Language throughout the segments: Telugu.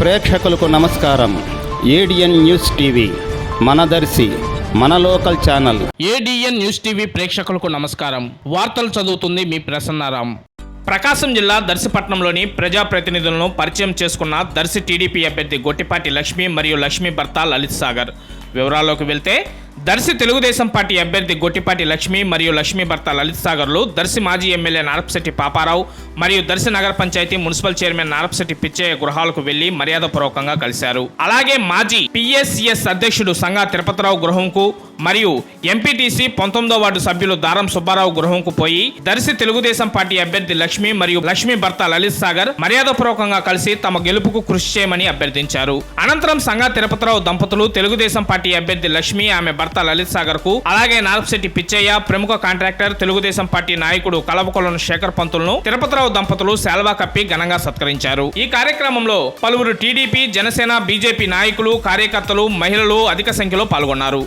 ప్రేక్షకులకు నమస్కారం. ఏడిఎన్ న్యూస్ టీవీ మనదర్శి మన local channel. ADN news TV ప్రేక్షకులకు నమస్కారం. వార్తలు చదువుతుంది మీ ప్రసన్నారాం. ప్రకాశం జిల్లా దర్శిపట్నంలోని ప్రజాప్రతినిధులను పరిచయం చేసుకున్న దర్శి టీడీపీ అభ్యర్థి గొట్టిపాటి లక్ష్మి మరియు లక్ష్మీ భర్త లలిత్ సాగర్. వివరాల్లోకి వెళ్తే దర్శి తెలుగుదేశం పార్టీ అభ్యర్థి గొట్టిపాటి లక్ష్మి మరియు లక్ష్మి భర్త లలిత్ సాగర్లు దర్శి మాజీ ఎమ్మెల్యే నారపశెట్టి పాపారావు మరియు దర్శి నగర పంచాయతీ మున్సిపల్ చైర్మన్ నారపశెట్టి పిచ్చయ్య గృహాలకు వెళ్ళి మర్యాదపూర్వకంగా కలిశారు. అలాగే మాజీ పిఎస్సిఎస్ అధ్యక్షుడు సంగా తిరుపతిరావు గృహంకు మరియు ఎంపీటీసీ పంతొమ్మిదో వార్డు సభ్యులు దారం సుబ్బారావు గృహంకు పోయి దర్శి తెలుగుదేశం పార్టీ అభ్యర్థి లక్ష్మి మరియు లక్ష్మి భర్త లలిత్ సాగర్ మర్యాదపూర్వకంగా కలిసి తమ గెలుపుకు కృషి చేయమని అభ్యర్థించారు. అనంతరం సంగా తిరుపతిరావు దంపతులు తెలుగుదేశం పార్టీ అభ్యర్థి లక్ష్మి ఆమె భర్త లలిత్ సాగర్కు అలాగే నారపశెట్టి పిచ్చయ్య ప్రముఖ కాంట్రాక్టర్ తెలుగుదేశం పార్టీ నాయకుడు కలవకొలను శేఖర్ పంతులను తిరుపతిరావు దంపతులు శాల్వా కప్పి ఘనంగా సత్కరించారు ఈ కార్యక్రమంలో పలువురు టీడీపీ జనసేన బీజేపీ నాయకులు కార్యకర్తలు మహిళలు అధిక సంఖ్యలో పాల్గొన్నారు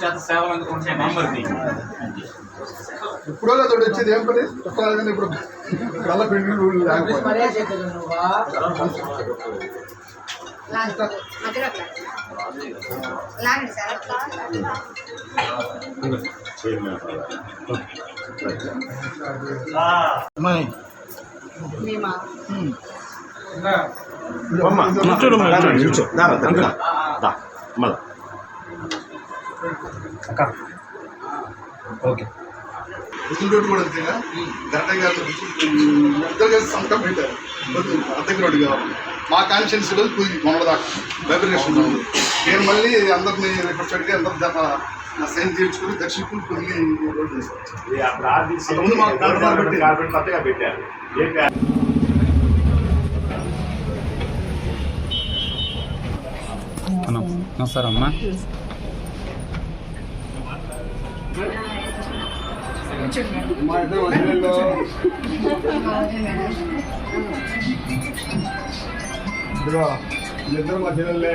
చేత సేవలు అందుకుంటే మెంబర్ది ఇప్పుడు తోడు వచ్చేది ఏం పని? పుస్తకాలు కానీ ఇప్పుడు కళ్ళ పెళ్ళి లేకపోతే. సార్ మేమా ముసలిరోడ్డు కూడా అంతేగా గంటయ్య గారు ఇద్దరు కలిసి సంతకం పెట్టారు. అద్దెకి రోడ్డు కావాలి. మా కాన్షియన్స్ రోజు కుదిరి మొన్నదాకా వైబ్రేషన్ ఉంది. నేను మళ్ళీ అందరిని రిపోర్ట్ పెట్టి అందరి దాకా నా సైన్ చేయించుకుని దర్శించుకుని కుదిరి రోడ్డు పెట్టారు. నమస్కారం అమ్మా మా ఇద్దరు వదిలేలో ఇద్దరు ఇద్దరు మా చెల్లెళ్ళే